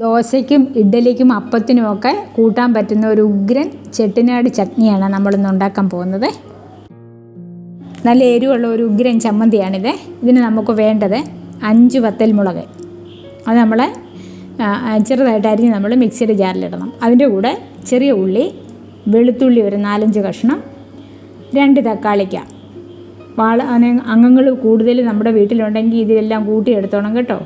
ദോശയ്ക്കും ഇഡ്ഡലിക്കും അപ്പത്തിനുമൊക്കെ കൂട്ടാൻ പറ്റുന്ന ഒരു ഉഗ്രൻ ചെട്ടിനാട് ചട്നിയാണ് നമ്മളിന്ന് ഉണ്ടാക്കാൻ പോകുന്നത്. നല്ല എരിവുള്ള ഒരു ഉഗ്രൻ ചമ്മന്തിയാണിത്. ഇതിന് നമുക്ക് വേണ്ടത് അഞ്ച് വത്തൽ മുളക്. അത് നമ്മൾ ചെറുതായിട്ട് അരിഞ്ഞ് നമ്മൾ മിക്സിയുടെ ജാറിലിടണം. അതിന്റെ കൂടെ ചെറിയ ഉള്ളി വെളുത്തുള്ളി ഒരു നാലഞ്ച് കഷ്ണം രണ്ട് തക്കാളിക്ക. വാള അംഗങ്ങൾ കൂടുതൽ നമ്മുടെ വീട്ടിലുണ്ടെങ്കിൽ ഇതിലെല്ലാം കൂട്ടിയെടുത്തോണം കേട്ടോ.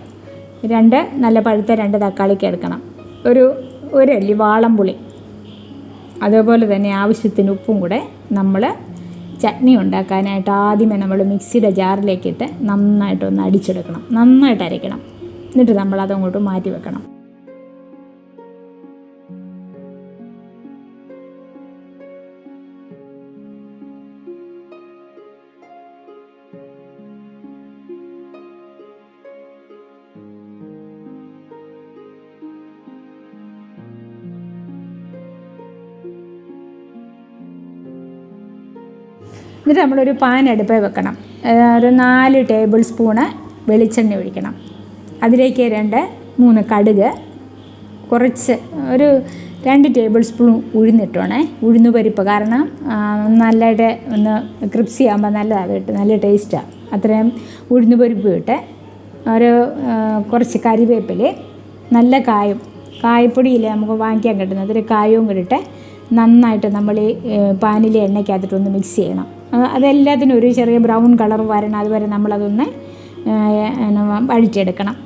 രണ്ട് നല്ല പഴുത്ത രണ്ട് തക്കാളി എടുക്കണം. ഒരു ഒരല്ലി വാളംപുളി. അതേപോലെ തന്നെ ആവശ്യത്തിന് ഉപ്പും കൂടെ നമ്മൾ ചട്നി ഉണ്ടാക്കാനായിട്ട് ആദ്യമേ നമ്മൾ മിക്സിയുടെ ജാറിലേക്കിട്ട് നന്നായിട്ടൊന്ന് അടിച്ചെടുക്കണം. നന്നായിട്ട് അരയ്ക്കണം. എന്നിട്ട് നമ്മൾ അതങ്ങോട്ട് മാറ്റി വെക്കണം എന്നിട്ട് നമ്മളൊരു പാൻ അടുപ്പേ വെക്കണം. ഒരു നാല് ടേബിൾ സ്പൂണ് വെളിച്ചെണ്ണ ഒഴിക്കണം. അതിലേക്ക് രണ്ട് മൂന്ന് കടുക്. കുറച്ച് ഒരു രണ്ട് ടേബിൾ സ്പൂൺ ഉഴുന്നിട്ടോണേ. ഉഴുന്ന് പരിപ്പ് കാരണം നല്ലതായിട്ട് ഒന്ന് ക്രിപ്സി ആകുമ്പോൾ നല്ലതാണ് കേട്ടോ നല്ല ടേസ്റ്റാണ് അത്രയും ഉഴുന്ന് പരിപ്പ് ഇട്ട് ഒരു കുറച്ച് കരിവേപ്പില നല്ല കായും. കായപ്പൊടിയില്ലേ നമുക്ക് വാങ്ങിക്കാൻ കിട്ടുന്നത്? ഒരു കായവും കൂടി ഇട്ട് നന്നായിട്ട് നമ്മൾ ഈ പാനിലെ എണ്ണയ്ക്കകത്തിട്ടൊന്ന് മിക്സ് ചെയ്യണം. അതെല്ലാത്തിനും ഒരു ചെറിയ ബ്രൗൺ കളർ വരണം. അതുവരെ നമ്മളതൊന്ന് വഴിച്ചെടുക്കണം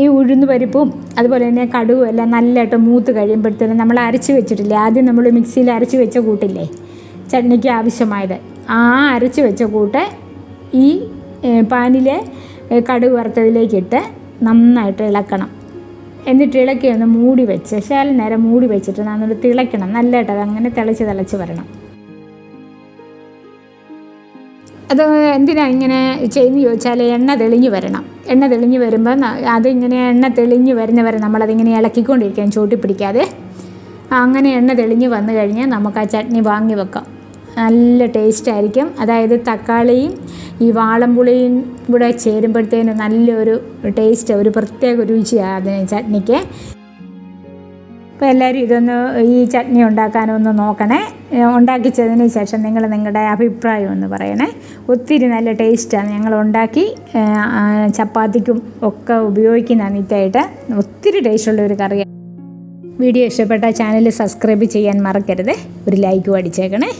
ഈ ഉഴുന്ന് പരിപ്പും അതുപോലെ തന്നെ കടുവും എല്ലാം നല്ലതായിട്ട് മൂത്ത് കഴിയുമ്പോഴത്തേനും നമ്മൾ അരച്ച് വെച്ചിട്ടില്ലേ? ആദ്യം നമ്മൾ മിക്സിയിൽ അരച്ച് വെച്ച കൂട്ടില്ലേ? ചട്നിക്ക് ആവശ്യമായത്. ആ അരച്ച് വെച്ച കൂട്ട് ഈ പാനിലെ കടുക് വറുത്തതിലേക്കിട്ട് നന്നായിട്ട് ഇളക്കണം. എന്നിട്ട് ഇളക്കി ഒന്ന് മൂടി വെച്ച് ശാല നേരം മൂടി വെച്ചിട്ട് നന്നായിട്ട് തിളയ്ക്കണം. നല്ലതായിട്ട് അത് അങ്ങനെ തിളച്ച് തിളച്ച് വരണം. അത് എന്തിനാണ് ഇങ്ങനെ ചെയ്യുന്നു ചോദിച്ചാൽ എണ്ണ തെളിഞ്ഞു വരണം. എണ്ണ തെളിഞ്ഞ് വരുമ്പോൾ അതിങ്ങനെ എണ്ണ തെളിഞ്ഞ് വരുന്ന വരെ നമ്മളതിങ്ങനെ ഇളക്കിക്കൊണ്ടിരിക്കാം ചൂട്ടി പിടിക്കാതെ അങ്ങനെ എണ്ണ തെളിഞ്ഞ് വന്നു കഴിഞ്ഞാൽ നമുക്ക് ആ ചട്നി വാങ്ങി വെക്കാം. നല്ല ടേസ്റ്റ് ആയിരിക്കും. അതായത് തക്കാളിയും ഈ വാളംപുളിയും കൂടെ ചേരുമ്പോഴത്തേനും നല്ലൊരു ടേസ്റ്റ് ഒരു പ്രത്യേക രുചിയാണ് അതിന് ചട്നിക്ക്. അപ്പോൾ എല്ലാവരും ഇതൊന്ന് ഈ ചട്നി ഉണ്ടാക്കാനൊന്ന് നോക്കണേ. ഉണ്ടാക്കിച്ചതിന് ശേഷം നിങ്ങൾ നിങ്ങളുടെ അഭിപ്രായം ഒന്ന് പറയണേ. ഒത്തിരി നല്ല ടേസ്റ്റാണ് ഞങ്ങൾ ഉണ്ടാക്കി. ചപ്പാത്തിക്കും ഒക്കെ ഉപയോഗിക്കുന്ന അനിത്തായിട്ട് ഒത്തിരി ടേസ്റ്റുള്ള ഒരു കറിയാണ് വീഡിയോ ഇഷ്ടപ്പെട്ട ചാനൽ സബ്സ്ക്രൈബ് ചെയ്യാൻ മറക്കരുത്. ഒരു ലൈക്കും അടിച്ചേക്കണേ.